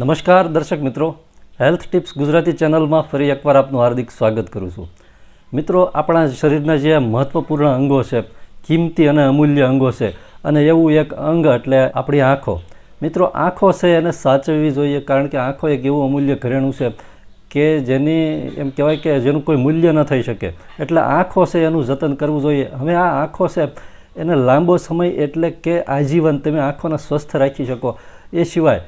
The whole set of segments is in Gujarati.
નમસ્કાર દર્શક મિત્રો. હેલ્થ ટિપ્સ ગુજરાતી ચેનલમાં ફરી એકવાર આપનું હાર્દિક સ્વાગત કરું છું. મિત્રો, આપણા શરીરના જે મહત્ત્વપૂર્ણ અંગો છે, કિંમતી અને અમૂલ્ય અંગો છે, અને એવું એક અંગ એટલે આપણી આંખો. મિત્રો, આંખો છે એને સાચવવી જોઈએ કારણ કે આંખો એક એવું અમૂલ્ય ઘરેણું છે કે જેની, એમ કહેવાય કે જેનું કોઈ મૂલ્ય ન થઈ શકે. એટલે આંખો છે એનું જતન કરવું જોઈએ. હવે આ આંખો છે એને લાંબો સમય એટલે કે આજીવન. તમે આંખોને સ્વસ્થ રાખી શકો. એ સિવાય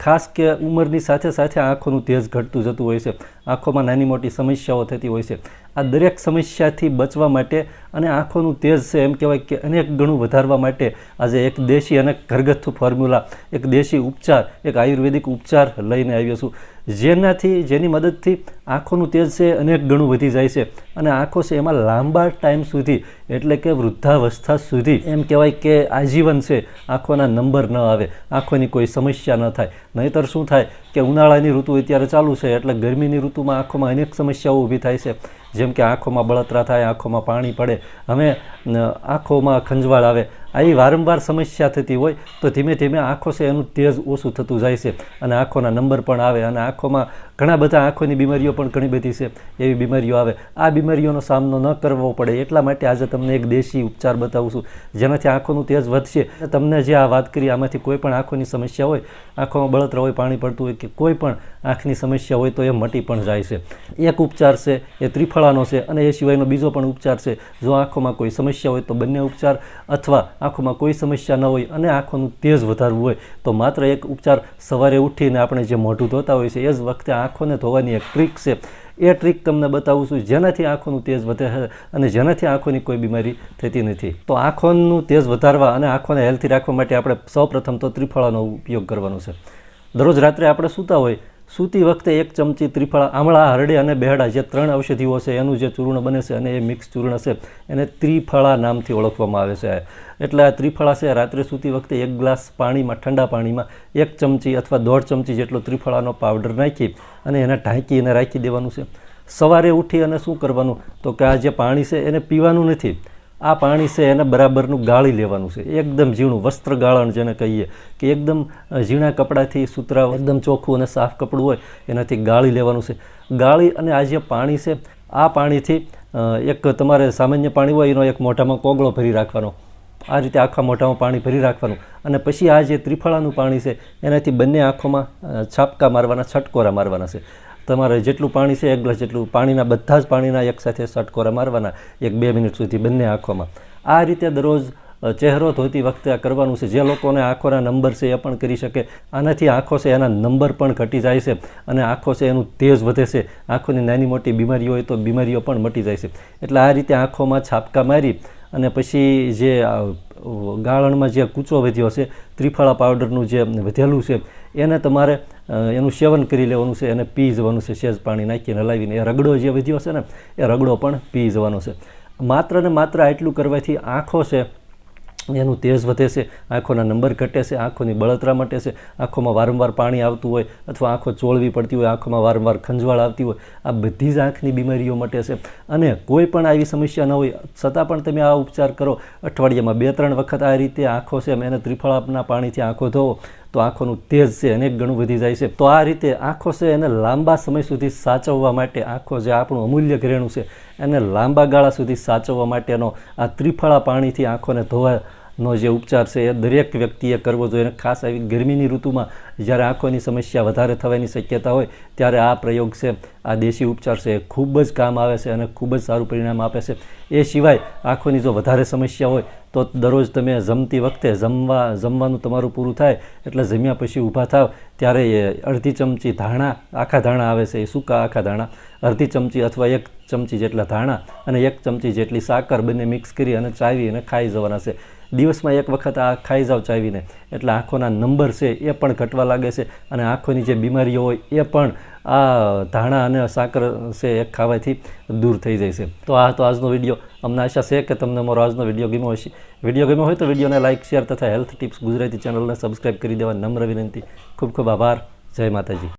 ખાસ કે ઉંમરની સાથે સાથે આંખોનું તેજ ઘટતું જતું હોય છે. આંખોમાં નાની મોટી સમસ્યાઓ થતી હોય છે. આ દરેક સમસ્યાથી બચવા માટે અને આંખોનું તેજ છે એમ કહેવાય કે અનેક ગણું વધારવા માટે આજે એક દેશી અને ઘરગથ્થુ ફોર્મ્યુલા, એક દેશી ઉપચાર, એક આયુર્વેદિક ઉપચાર લઈને આવ્યો છું. જેનાથી, જેની મદદથી આંખોનું તેજ છે અનેક ગણું વધી જાય છે અને આંખો છે એમાં લાંબા ટાઈમ સુધી, એટલે કે વૃદ્ધાવસ્થા સુધી, એમ કહેવાય કે આજીવન છે, આંખોના નંબર ન આવે, આંખોની કોઈ સમસ્યા ન થાય. નહીંતર શું થાય કે ઉનાળાની ઋતુ અત્યારે ચાલુ છે એટલે ગરમીની ઋતુમાં આંખોમાં અનેક સમસ્યાઓ ઊભી થાય છે. જેમ કે આંખોમાં બળતરા થાય, આંખોમાં પાણી પડે. હવે આંખોમાં ખંજવાળ આવે. આવી વારંવાર સમસ્યા થતી હોય તો ધીમે ધીમે આંખો છે એનું તેજ ઓછું થતું જાય છે. અને આંખોના નંબર પણ આવે અને આંખોમાં ઘણા બધા આંખોની બીમારીઓ પણ ઘણી બધી છે, એવી બીમારીઓ આવે. આ બીમારીઓનો સામનો ન કરવો પડે, એટલા માટે આજે તમને એક દેશી ઉપચાર બતાવું છું, જેનાથી આંખોનું તેજ વધશે. તમને જે આ વાત કરી, આમાંથી કોઈ પણ આંખોની સમસ્યા હોય, આંખોમાં બળતરા હોય, પાણી પડતું હોય કે કોઈ પણ આંખની સમસ્યા હોય, તો એ મટી પણ જાય છે. એક ઉપચાર છે, એ ત્રિફળાનો છે, અને એ સિવાયનો બીજો પણ ઉપચાર છે. જો આંખોમાં કોઈ સમસ્યા હોય, તો બંને ઉપચાર, અથવા આંખોમાં કોઈ સમસ્યા ન હોય અને આંખોનું તેજ વધારવું હોય, તો માત્ર એક ઉપચાર સવારે ઉઠીને આપણે જે મોઢું ધોતા હોય છે, એ જ વખતે આંખોને ધોવાની એક ટ્રીક છે. એ ટ્રીક તમને બતાવું છું, જેનાથી આંખોનું તેજ વધે છે અને જેનાથી આંખોની કોઈ બીમારી થતી નથી. તો આંખોનું તેજ વધારવા અને આંખોને હેલ્થી રાખવા માટે આપણે સૌપ્રથમ તો ત્રિફળાનો ઉપયોગ કરવાનો છે. દરરોજ રાત્રે આપણે સૂતા હોય સૂતી વખતે એક ચમચી ત્રિફળા આમળા, હરડે અને બેહડા જે ત્રણ ઔષધિઓ છે, એનું જે ચૂર્ણ બને છે અને એ મિક્સ ચૂર્ણ છે, એને ત્રિફળા નામથી ઓળખવામાં આવે છે. એટલે આ ત્રિફળા છે, રાત્રે સૂતી વખતે એક ગ્લાસ પાણીમાં, ઠંડા પાણીમાં એક ચમચી અથવા દોઢ ચમચી જેટલો ત્રિફળાનો પાવડર નાખી અને એને ઢાંકી અને રાખી દેવાનું છે. સવારે ઉઠી અને શું કરવાનું? તો કે આ જે પાણી છે, એને પીવાનું નથી. આ પાણી છે એને બરાબરનું ગાળી લેવાનું છે. એકદમ ઝીણું, વસ્ત્ર ગાળણ જેને કહીએ કે એકદમ ઝીણા કપડાથી સુતરા એકદમ ચોખ્ખું અને સાફ કપડું હોય એનાથી ગાળી લેવાનું છે. ગાળી અને આ જે પાણી છે, આ પાણીથી એક તમારે સામાન્ય પાણી હોય એનો એક મોઢામાં કોગળો ભરી રાખવાનો. આ રીતે આખા મોઢામાં પાણી ભરી રાખવાનું. અને પછી આ જે ત્રિફળાનું પાણી છે, એનાથી બંને આંખોમાં છાપકા મારવાના, છટકોરા મારવાના છે. તમારે જેટલું પાણી છે, એક ગ્લાસ જેટલું પાણીના, બધા જ પાણીના એકસાથે સટકોરા મારવાના એક બે મિનિટ સુધી બંને આંખોમાં. આ રીતે દરરોજ ચહેરો ધોતી વખતે આ કરવાનું છે. જે લોકોને આંખોના નંબર છે એ પણ કરી શકે. આનાથી આંખો છે એના નંબર પણ ઘટી જાય છે અને આંખો છે એનું તેજ વધે છે. આંખોની નાની મોટી બીમારીઓ હોય તો બીમારીઓ પણ મટી જાય છે. એટલે આ રીતે આંખોમાં છાપકા મારી અને પછી જે ગાળણમાં જે કૂચો વધ્યો છે, ત્રિફળા પાવડરનું જે વધેલું છે એને તમારે એનું સેવન કરી લેવાનું છે, એને પી જવાનું છે, સેજ પાણી નાખીને હલાવીને. એ રગડો જે વધ્યો છે ને, એ રગડો પણ પી જવાનો છે. માત્ર ને માત્ર આટલું કરવાથી આંખો છે, એનું તેજ વધે છે, આંખોના નંબર ઘટે છે, આંખોની બળતરા મટે છે, આંખોમાં વારંવાર પાણી આવતું હોય અથવા આંખો ચોળવી પડતી હોય, આંખોમાં વારંવાર ખંજવાળ આવતી હોય, આ બધી જ આંખની બીમારીઓ મટે છે. અને કોઈ પણ આવી સમસ્યા ન હોય, છતાં પણ તમે આ ઉપચાર કરો. અઠવાડિયામાં બે ત્રણ વખત આ રીતે આંખો છે એને ત્રિફળાના પાણીથી આંખો ધોવો. તો આંખોનું તેજ છે અનેક ગણું વધી જાય છે. તો આ રીતે આંખો છે એને લાંબા સમય સુધી સાચવવા માટે આંખો જે આપણું અમૂલ્ય ઘરેણું છે, એને લાંબા ગાળા સુધી સાચવવા માટેનો આ ત્રિફળા પાણીથી આંખોને ધોવાનો જે ઉપચાર છે એ દરેક વ્યક્તિએ કરવો જોઈએ. ખાસ આવી ગરમીની ઋતુમાં જ્યારે આંખોની સમસ્યા વધારે થવાની શક્યતા હોય, ત્યારે આ પ્રયોગ છે, આ દેશી ઉપચાર છે એ ખૂબ જ કામ આવે છે અને ખૂબ જ સારું પરિણામ આપે છે. એ સિવાય આંખોની જો વધારે સમસ્યા હોય તો દરરોજ તમે જમતી વખતે જમવા, જમવાનું તમારું પૂરું થાય એટલે જમ્યા પછી ઊભા થાવ, ત્યારે એ અડધી ચમચી ધાણા, આખા ધાણા આવે છે, એ સૂકા આખા ધાણા, અડધી ચમચી અથવા એક ચમચી જેટલા ધાણા અને એક ચમચી જેટલી સાકર બંને મિક્સ કરી અને ચાવી અને ખાઈ જવાના છે. દિવસમાં એક વખત આ ખાઈ જાવ ચાવીને, એટલે આંખોના નંબર છે એ પણ ઘટવા લાગે છે અને આંખોની જે બીમારીઓ હોય એ પણ આ ધાણા અને સાકર છે એ ખાવાથી દૂર થઈ જાય છે. તો આ તો આજનો વીડિયો. અમને આશા છે કે તમને અમારો આજનો વીડિયો ગમ્યો હશે. વીડિયો ગમ્યો હોય તો વિડીયોને લાઇક શેર તથા હેલ્થ ટિપ્સ ગુજરાતી ચેનલને સબસ્ક્રાઇબ કરી દેવા નમ્ર વિનંતી. ખૂબ ખૂબ આભાર. જય માતાજી.